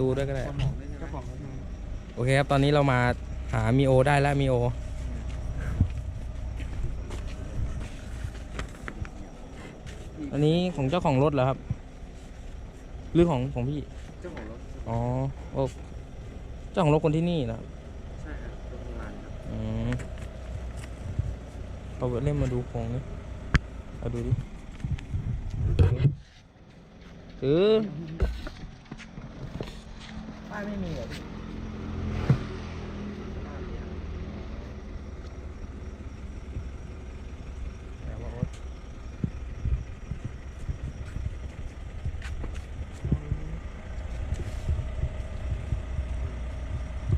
ดูด้วยก็ได้เจ้าของเลยใช่ไหมเจ้าของรถมาโอเคครับ ตอนนี้เรามาหามีโอได้แล้วมีโอ อันนี้ของเจ้าของรถเหรอครับ หรือของของพี่ เจ้าของรถอ๋อโอ้เจ้าของรถคนที่นี่นะครับใช่ครับรถโรงงานครับอืมเอาเล่มมาดูของนี่เอาดูดิ ถือป้ายไม่มีเหรอ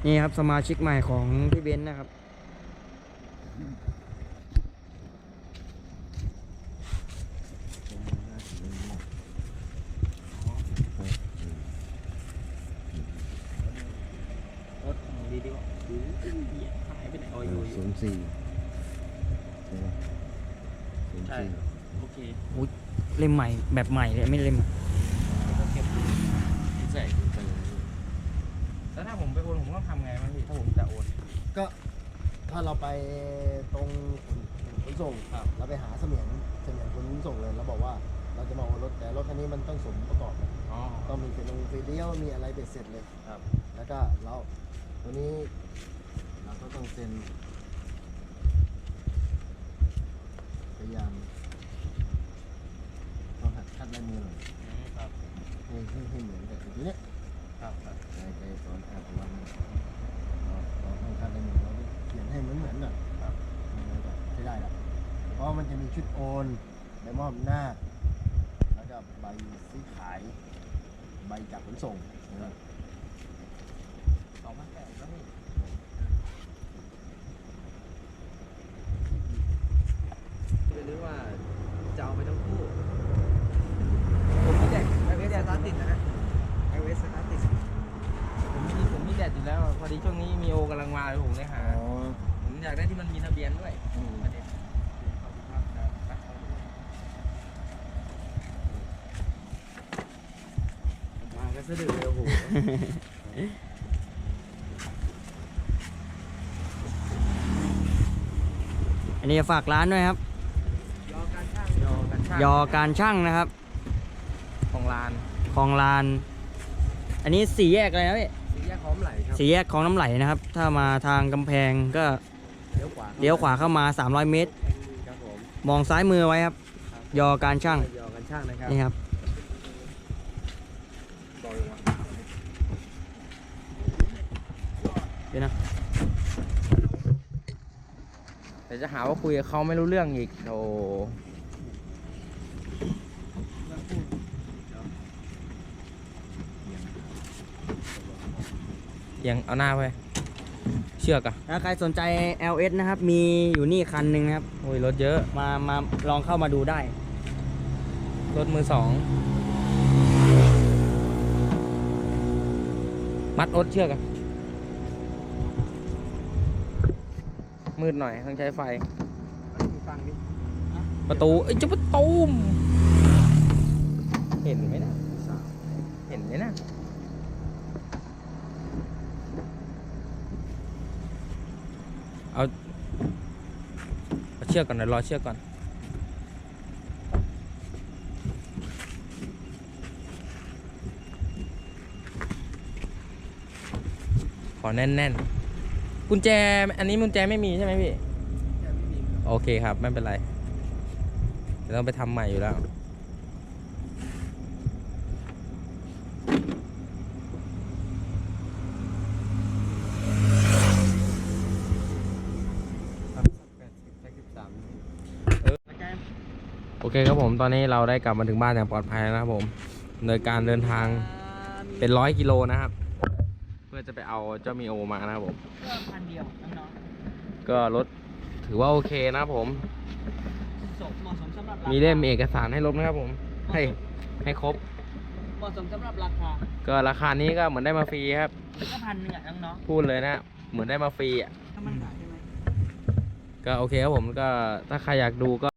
นี่ครับ สมาชิกใหม่ของพี่เบนซ์นะครับ รถของดีดีกว่าดูเหี้ยหายไปไหนโอ้ยโอ้ย ศูนย์สี่ใช่ไหมศูนย์ใช่ สี่โอเคเล่มใหม่แบบใหม่เลยไม่เล่มก็เก็บใช่ใช่แล้วถ้าผมไปโอนผมต้องทำไงบ้างพี่ถ้าผมจะโอน ก็ถ้าเราไปตรงขนส่งครับ เราไปหาเสมียนเสมียนคนขนส่งเลยแล้วบอกว่าเราจะมาโอนรถแต่รถคันนี้มันต้องสมประกอบนะอ๋อ ต้องมีเฟรนงเฟรเดียวมีอะไรเบ็ดเสร็จเลยครับ แล้วก็เราตัวนี้เราก็ต้องเซ็นพ ยายามต้องหัดคัดลายมือหน่อยครับให้ให้ให้เหมือนกับตัวเนี้ยครับครับใจใจสอนอ่านของเราเนี่ยเราเราต้องคัดลายมือเราต้องเขียนให้เหมือนเหมือนๆหน่อยครับมันก็ใช้ได้ละเพราะมันจะมีชุดโอนใบมอบหน้าจแล้วก็ใบซื้อขาย ใบจากขนส่งนะครับ สองพันแปดแล้วพี่ จะรู้ว่าจะเอาไปทั้งคู่ ผมมีแดด ไอเวสสตาร์ทติดนะฮะไอเวสสตาร์ทติด ผมมีผมมีแดดอยู่แล้ว พอดีช่วงนี้มีโอกำลังมาเลยผมเลยหา ผมอยากได้ที่มันมีทะเบียนด้วยประเด็นขอบคุณมากครับไปมาก็สะดุดเลยโอ้โหอันนี้ฝากร้านด้วยครับ ยอการช่างยอกันช่างยอการช่างนะครับ ของลานคลองลาน อันนี้สี่แยกเลยนะพี่ สี่แยกพร้อมไหลครับ สี่แยกคลองน้ำไหลนะครับ ถ้ามาทางกำแพงก็ เลี้ยวขวาเลี้ยวขวาเข้ามา 300 เมตร ครับผมมองซ้ายมือไว้ครับ ยอการช่าง ยอการช่างนะครับนี่ครับบอกเลยว่าเดี๋ยวนะเดี๋ยวจะหาว่าคุยกับเขาไม่รู้เรื่องอีกโธ่ยังเอาหน้าไป เชือกอะถ้าใครสนใจ LS นะครับ มีอยู่นี่คันหนึ่งนะครับ โอ้ยรถเยอะ มามาลองเข้ามาดูได้ รถมือสอง มัดอดเชือกอะมืดหน่อยต้องใช้ไฟฟังดิประตูเอ้ยเจะประตูมเห็นไหมนะ เห็นไหมนะ เอาเอาเชือกก่อนเดี๋ยวรอเชือกก่อน ขอแน่นๆ กุญแจ อันนี้กุญแจไม่มีใช่ไหมพี่ยังไม่มีครับโอเคครับ ไม่เป็นไรเดี๋ยวต้องไปทำใหม่อยู่แล้ว ครับแปดสิบแปดสิบสาม โอเคครับผมตอนนี้เราได้กลับมาถึงบ้านอย่างปลอดภัยแล้วนะครับผมโดยการเดินทางเป็นร้อยกิโลนะครับ เพื่อจะไปเอาเจ้ามีโอมานะครับผมก็พันเดียวน้องก็รถถือว่าโอเคนะครับผมๆสมเหมาะสมสำหรับมีเล่มเอกสารให้ลบนะครับผมให้ให้ครบ เหมาะสมสำหรับราคาก็ราคานี้ก็เหมือนได้มาฟรีครับ ก็พันหนึ่งอะน้องพูดเลยนะ เหมือนได้มาฟรีอะ ๆถ้ามันขายใช่ไหม ก็โอเคครับผมก็ถ้าใครอยากดูก็